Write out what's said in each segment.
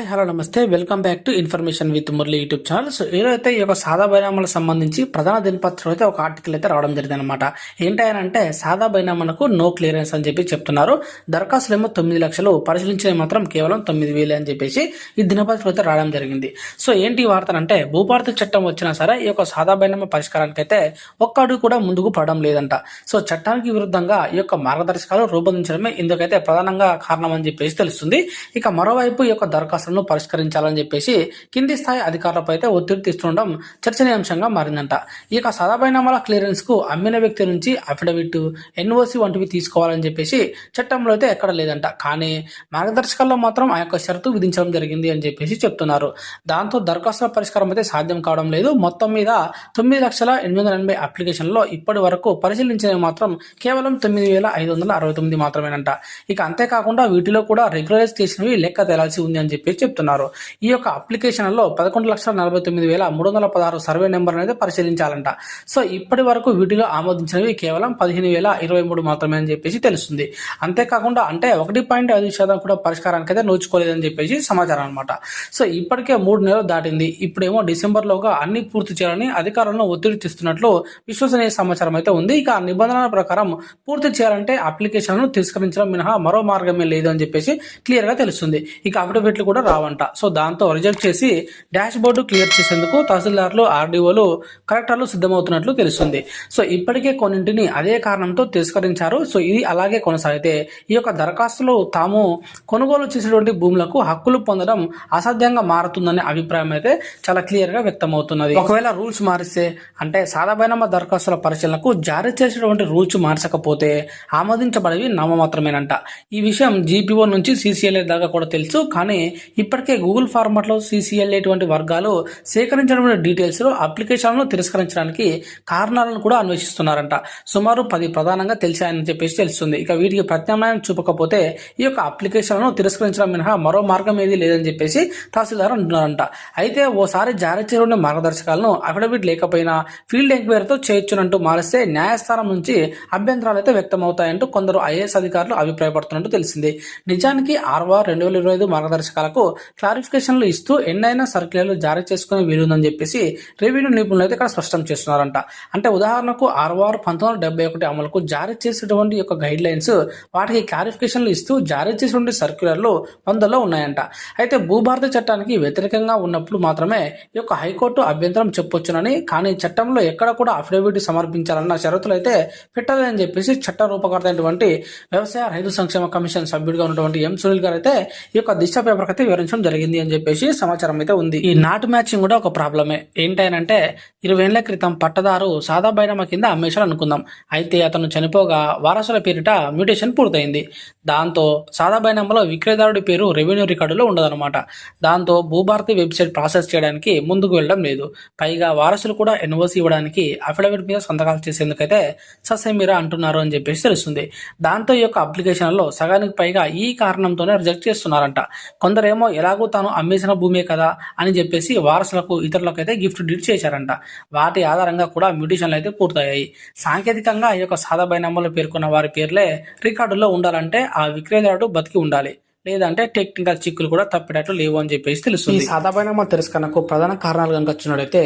Hi hello నమస్తే. Welcome back to information with Murali YouTube channel. So ఈరోజు ఈ యొక్క సాదా బైనామాలకు సంబంధించి ప్రధాన దినపత్రం అయితే ఒక ఆర్టికల్ అయితే రావడం జరిగింది అనమాట ఏంటంటే సాదా బైనామాలకు నో క్లియరెన్స్ అని చెప్పి చెప్తున్నారు. దరఖాస్తులు ఏమో తొమ్మిది లక్షలు పరిశీలించిన మాత్రం కేవలం తొమ్మిది వేలు అని చెప్పేసి ఈ దినపత్రం అయితే రావడం జరిగింది. సో ఏంటి ఈ వార్తలంటే భూభారతి చట్టం వచ్చినా సరే ఈ యొక్క సాదా బైనామా పరిష్కారానికి అయితే ఒక్క అడుగు కూడా ముందుకు పడడం లేదంట. సో చట్టానికి విరుద్ధంగా ఈ యొక్క మార్గదర్శకాలు రూపొందించడమే ఇందుకైతే ప్రధానంగా కారణం అని చెప్పేసి తెలుస్తుంది. ఇక మరోవైపు ఈ యొక్క సమస్యలను పరిష్కరించాలని చెప్పేసి కింది స్థాయి అధికారులపై అయితే ఒత్తిడి తీస్తుండడం చర్చనీయాంశంగా మారిందంట. ఇక యొక్క సదాబైనామాల క్లియరెన్స్కు అమ్మిన వ్యక్తి నుంచి అఫిడవిట్ ఎన్ఓసి వంటివి తీసుకోవాలని చెప్పేసి చట్టంలో అయితే ఎక్కడ లేదంట. కానీ మార్గదర్శకాల్లో మాత్రం ఆ యొక్క షరతు విధించడం జరిగింది అని చెప్పేసి చెప్తున్నారు. దాంతో దరఖాస్తుల పరిష్కారం అయితే సాధ్యం కావడం లేదు. మొత్తం మీద తొమ్మిది లక్షల ఎనిమిది వందల ఎనభై అప్లికేషన్లో ఇప్పటి వరకు పరిశీలించినవి మాత్రం కేవలం తొమ్మిది వేల ఐదు వందల అరవై తొమ్మిది మాత్రమేనంట. ఇక అంతేకాకుండా వీటిలో కూడా రెగ్యులరైజ్ చేసినవి లెక్క తేలాల్సి ఉంది అని చెప్పి చెప్తున్నారు. ఈ యొక్క అప్లికేషన్లో పదకొండు లక్షల నలభై తొమ్మిది వేల మూడు వందల పదహారు సర్వే నెంబర్ అనేది పరిశీలించాలంట. సో ఇప్పటి వరకు వీటిలో ఆమోదించినవి కేవలం పదిహేను వేల ఇరవై మూడు మాత్రమే అని చెప్పేసి తెలుస్తుంది. అంతేకాకుండా అంటే ఒకటి పాయింట్ ఐదు శాతం కూడా పరిష్కారానికి అయితే నోచుకోలేదని చెప్పేసి సమాచారం అనమాట సో ఇప్పటికే మూడు నెలలు దాటింది. ఇప్పుడేమో డిసెంబర్లోగా అన్ని పూర్తి చేయాలని అధికారులను ఒత్తిడి తెస్తున్నట్లు విశ్వసనీయ సమాచారం అయితే ఉంది. ఇక నిబంధనల ప్రకారం పూర్తి చేయాలంటే అప్లికేషన్ను తిరస్కరించడం మినహా మరో మార్గమే లేదు అని చెప్పేసి క్లియర్గా తెలుస్తుంది. ఇక అఫిడవిట్లు కూడా రావంట. సో దాంతో రిజెక్ట్ చేసి డాష్ బోర్డు క్లియర్ చేసేందుకు తహసీల్దార్లు ఆర్డీఓలు కలెక్టర్లు సిద్ధమవుతున్నట్లు తెలుస్తుంది. సో ఇప్పటికే కొన్నింటిని అదే కారణంతో తిరస్కరించారు. సో ఇది అలాగే కొనసాగితే ఈ యొక్క దరఖాస్తులు తాము కొనుగోలు చేసినటువంటి భూములకు హక్కులు పొందడం అసాధ్యంగా మారుతుందనే అభిప్రాయం అయితే చాలా క్లియర్గా వ్యక్తమవుతున్నది. ఒకవేళ రూల్స్ మారిస్తే అంటే సాధారణ దరఖాస్తుల పరిశీలనకు జారీ చేసినటువంటి రూల్స్ మార్చకపోతే ఆమోదించబడేవి నామమాత్రమేనంట ఈ విషయం జీపీఓ నుంచి సీసీఎల్ఏ దాకా కూడా తెలుసు. కానీ ఇప్పటికే గూగుల్ ఫార్మాట్లో సీసీఎల్ఏ వంటి వర్గాలు సేకరించినటువంటి డీటెయిల్స్లో అప్లికేషన్లను తిరస్కరించడానికి కారణాలను కూడా అన్వేషిస్తున్నారంట. సుమారు పది ప్రధానంగా తెలిసాయని చెప్పేసి తెలుస్తుంది. ఇక వీటికి ప్రత్యామ్నాయం చూపకపోతే ఈ యొక్క అప్లికేషన్లను తిరస్కరించడం మినహా మరో మార్గం ఏది లేదని చెప్పేసి తహసీల్దార్ అంటున్నారంట. అయితే ఓసారి జారీ చేయడం మార్గదర్శకాలను అఫిడవిట్ లేకపోయినా ఫీల్డ్ ఎంక్వైరీతో చేయొచ్చునంటూ మారిస్తే న్యాయస్థానం నుంచి అభ్యంతరాలు అయితే వ్యక్తమవుతాయంటూ కొందరు ఐఏఎస్ అధికారులు అభిప్రాయపడుతున్నట్టు తెలిసింది. నిజానికి ఆర్వార్ రెండు వేల ఇరవై ఐదు మార్గదర్శకాలకు క్లారిఫికేషన్లు ఇస్తూ ఎన్నైనా సర్క్యులర్లు జారీ చేసుకునే వీలుందని చెప్పేసి రెవెన్యూ నిపుణులు అయితే ఇక్కడ స్పష్టం చేస్తున్నారంట. అంటే ఉదాహరణకు ఆర్వార్ పంతొమ్మిది వందల డెబ్బై ఒకటి అమలుకు జారీ చేసేటువంటి యొక్క గైడ్ లైన్స్ వాటికి క్లారిఫికేషన్లు ఇస్తూ జారీ చేసినటువంటి సర్క్యులర్లు వందలో ఉన్నాయంట. అయితే భూభారత చట్టానికి వ్యతిరేకంగా ఉన్నప్పుడు మాత్రమే ఈ యొక్క హైకోర్టు అభ్యంతరం చెప్పొచ్చునని కానీ చట్టంలో ఎక్కడ కూడా అఫిడవిట్ సమర్పించాలన్న షరతులు అయితే పెట్టాలని చెప్పేసి చట్ట రూపకర్త అయినటువంటి వ్యవసాయ రైతు సంక్షేమ కమిషన్ సభ్యుడిగా ఉన్నటువంటి ఎం సునీల్ గారు అయితే ఈ యొక్క దిశ పేపర్ అయితే వివరించడం జరిగింది అని చెప్పేసి సమాచారం అయితే ఉంది. ఈ నాటు మ్యాచింగ్ కూడా ఒక ప్రాబ్లమే. ఏంటంటే ఇరవై ఏళ్ళ క్రితం పట్టదారు సాదా బైనామా కింద అమ్మేశాడు అనుకుందాం. అయితే అతను చనిపోగా వారసుల పేరిట మ్యూటేషన్ పూర్తయింది. దాంతో సాదా బైనామాలో విక్రయదారుడి పేరు రెవెన్యూ రికార్డులో ఉండదన్నమాట. దాంతో భూభారతి వెబ్సైట్ ప్రాసెస్ చేయడానికి ముందుకు వెళ్ళడం లేదు. పైగా వారసులు కూడా ఎన్ఓసి ఇవ్వడానికి అఫిడవిట్ మీద సంతకాలు చేసేందుకైతే ససేమిరా అంటున్నారు అని చెప్పేసి తెలుస్తుంది. దాంతో ఈ యొక్క అప్లికేషన్లో సగానికి పైగా ఈ కారణంతోనే రిజెక్ట్ చేస్తున్నారంట. కొందరేమో ఎలాగో తాను అమ్మేసిన భూమే కదా అని చెప్పేసి వారసులకు ఇతరులకు అయితే గిఫ్ట్ డీడ్ చేశారంట. వాటి ఆధారంగా కూడా మ్యూటేషన్లు అయితే పూర్తయ్యాయి. సాంకేతికంగా ఈ యొక్క సాదా బైనామాలో పేర్కొన్న వారి పేర్లే రికార్డులో ఉండాలంటే ఆ విక్రయదారుడు బతికి ఉండాలి. లేదంటే టెక్నికల్ చిక్కులు కూడా తప్పేటట్లు లేవు అని చెప్పేసి తెలుస్తుంది. ఈ సాదా బైనామా తిరస్కరణకు ప్రధాన కారణాలు కనుక వచ్చినట్టయితే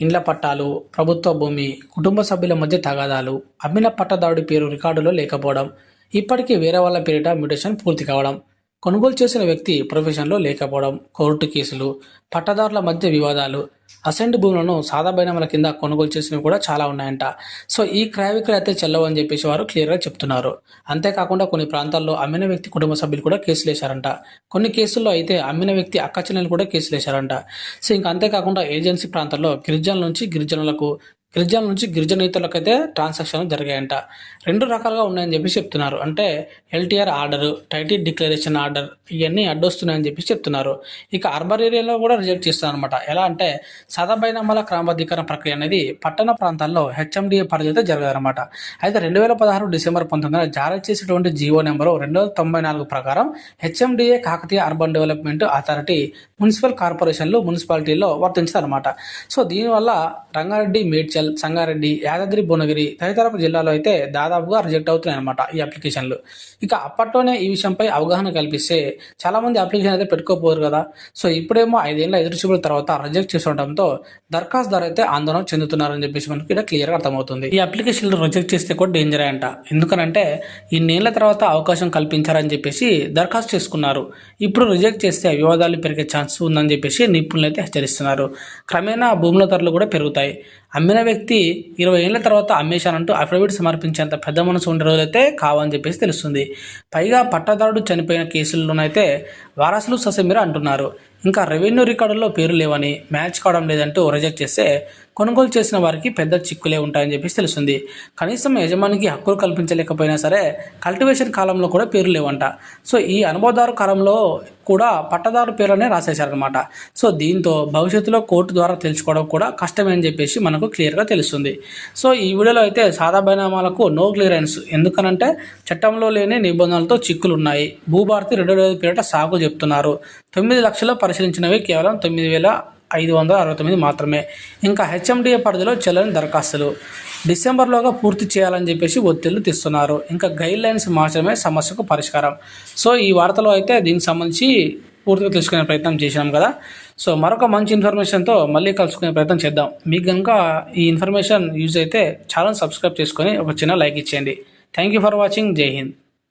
ఇండ్ల పట్టాలు ప్రభుత్వ భూమి కుటుంబ సభ్యుల మధ్య తగాదాలు అమ్మిన పట్టదారుడి పేరు రికార్డులో లేకపోవడం ఇప్పటికీ వేరే వాళ్ళ పేరిట మ్యూటేషన్ పూర్తి కావడం కొనుగోలు చేసిన వ్యక్తి ప్రొఫెషన్లో లేకపోవడం కోర్టు కేసులు పట్టదారుల మధ్య వివాదాలు అసెంట్ భూములను సాదాబైనముల కింద కొనుగోలు చేసినవి కూడా చాలా ఉన్నాయంట. సో ఈ క్రయ విక్రయ అయితే చెల్లవు అని చెప్పేసి వారు క్లియర్గా చెప్తున్నారు. అంతేకాకుండా కొన్ని ప్రాంతాల్లో అమ్మిన వ్యక్తి కుటుంబ సభ్యులు కూడా కేసులు వేశారంట. కొన్ని కేసుల్లో అయితే అమ్మిన వ్యక్తి అక్క చెల్లెలు కూడా కేసులు వేశారంట. సో ఇంకా అంతేకాకుండా ఏజెన్సీ ప్రాంతాల్లో గిరిజనుల నుంచి గిరిజనులకు గిరిజనుల నుంచి గిరిజనేతలకు అయితే ట్రాన్సాక్షన్లు జరిగాయంట. రెండు రకాలుగా ఉన్నాయని చెప్పి చెప్తున్నారు. అంటే LTR order title declaration order ఇవన్నీ అడ్డొస్తున్నాయని చెప్పి చెప్తున్నారు. ఇక అర్బన్ ఏరియాలో కూడా రిజెక్ట్ చేస్తున్నారు అనమాట ఎలా అంటే సదబైనామాల క్రమబద్ధీకరణ ప్రక్రియ అనేది పట్టణ ప్రాంతాల్లో హెచ్ఎండిఏ పరిధిలో జరగదనమాట అయితే రెండు వేల పదహారు డిసెంబర్ పంతొమ్మిదిన జారీ చేసినటువంటి జీవో నెంబరు రెండు వందల తొంభై నాలుగు ప్రకారం HMDA Kakatiya urban development authority municipal కార్పొరేషన్లు మున్సిపాలిటీల్లో వర్తించదనమాట సో దీనివల్ల రంగారెడ్డి మేడ్చల్ వరంగల్ సంగారెడ్డి యాదాద్రి భువనగిరి తదితర జిల్లాలో అయితే దాదాపుగా రిజెక్ట్ అవుతున్నాయి అనమాట ఈ అప్లికేషన్లు. ఇక అప్పట్లోనే ఈ విషయంపై అవగాహన కల్పిస్తే చాలా మంది అప్లికేషన్ అయితే పెట్టుకోపోరు కదా. సో ఇప్పుడేమో ఐదేళ్ళ ఎదురు చూపుల తర్వాత రిజెక్ట్ చేస్తుండటంతో దరఖాస్తుదారు అయితే ఆందోళన చెందుతున్నారని చెప్పేసి మనకి ఇక్కడ క్లియర్గా అర్థమవుతుంది. ఈ అప్లికేషన్లు రిజెక్ట్ చేస్తే కూడా డేంజర్ అంట. ఎందుకనంటే ఇన్నేళ్ళ తర్వాత అవకాశం కల్పించారని చెప్పేసి దరఖాస్తు చేసుకున్నారు. ఇప్పుడు రిజెక్ట్ చేస్తే వివాదాలు పెరిగే ఛాన్స్ ఉందని చెప్పేసి నిపుణులు అయితే హెచ్చరిస్తున్నారు. క్రమేణా భూముల ధరలు కూడా పెరుగుతాయి. అమ్మిన వ్యక్తి ఇరవై ఏళ్ళ తర్వాత అమ్మేశానంటూ అఫిడవిట్ సమర్పించేంత పెద్ద మనసు ఉండే రోజైతే కావని చెప్పేసి తెలుస్తుంది. పైగా పట్టాదారుడు చనిపోయిన కేసుల్లోనైతే వారసులు ససెమిరా అంటున్నారు. ఇంకా రెవెన్యూ రికార్డుల్లో పేరు లేవని మ్యాచ్ కావడం లేదంటూ రిజెక్ట్ చేస్తే కొనుగోలు చేసిన వారికి పెద్ద చిక్కులే ఉంటాయని చెప్పేసి తెలుస్తుంది. కనీసం యజమానికి హక్కులు కల్పించలేకపోయినా సరే కల్టివేషన్ కాలంలో కూడా పేరు లేవంట. సో ఈ అనుభవదారు కాలంలో కూడా పట్టదారు పేర్లనే రాసేశారనమాట సో దీంతో భవిష్యత్తులో కోర్టు ద్వారా తెలుసుకోవడం కూడా కష్టమే అని చెప్పేసి మనకు క్లియర్గా తెలుస్తుంది. సో ఈ వీడియోలో అయితే సాదా బైనామాలకు నో క్లియరెన్స్ ఎందుకనంటే చట్టంలో లేని నిబంధనలతో చిక్కులు ఉన్నాయి భూభారతి రెండు వేల పేరిట సాగు చెప్తున్నారు. తొమ్మిది లక్షల పరి పరిశీలించినవి కేవలం తొమ్మిది వేల ఐదు వందల అరవై తొమ్మిది మాత్రమే. ఇంకా హెచ్ఎండిఏ పరిధిలో చెల్లని దరఖాస్తులు. డిసెంబర్లోగా పూర్తి చేయాలని చెప్పేసి ఒత్తిళ్ళు తెస్తున్నారు. ఇంకా గైడ్ లైన్స్ మార్చడమే సమస్యకు పరిష్కారం. సో ఈ వార్తలో అయితే దీనికి సంబంధించి పూర్తిగా తెలుసుకునే ప్రయత్నం చేసినాం కదా. సో మరొక మంచి ఇన్ఫర్మేషన్తో మళ్ళీ కలుసుకునే ప్రయత్నం చేద్దాం. మీకు కనుక ఈ ఇన్ఫర్మేషన్ యూజ్ అయితే ఛానల్ సబ్స్క్రైబ్ చేసుకొని ఒక చిన్న లైక్ ఇచ్చేయండి. Thank you for watching. Jai Hind.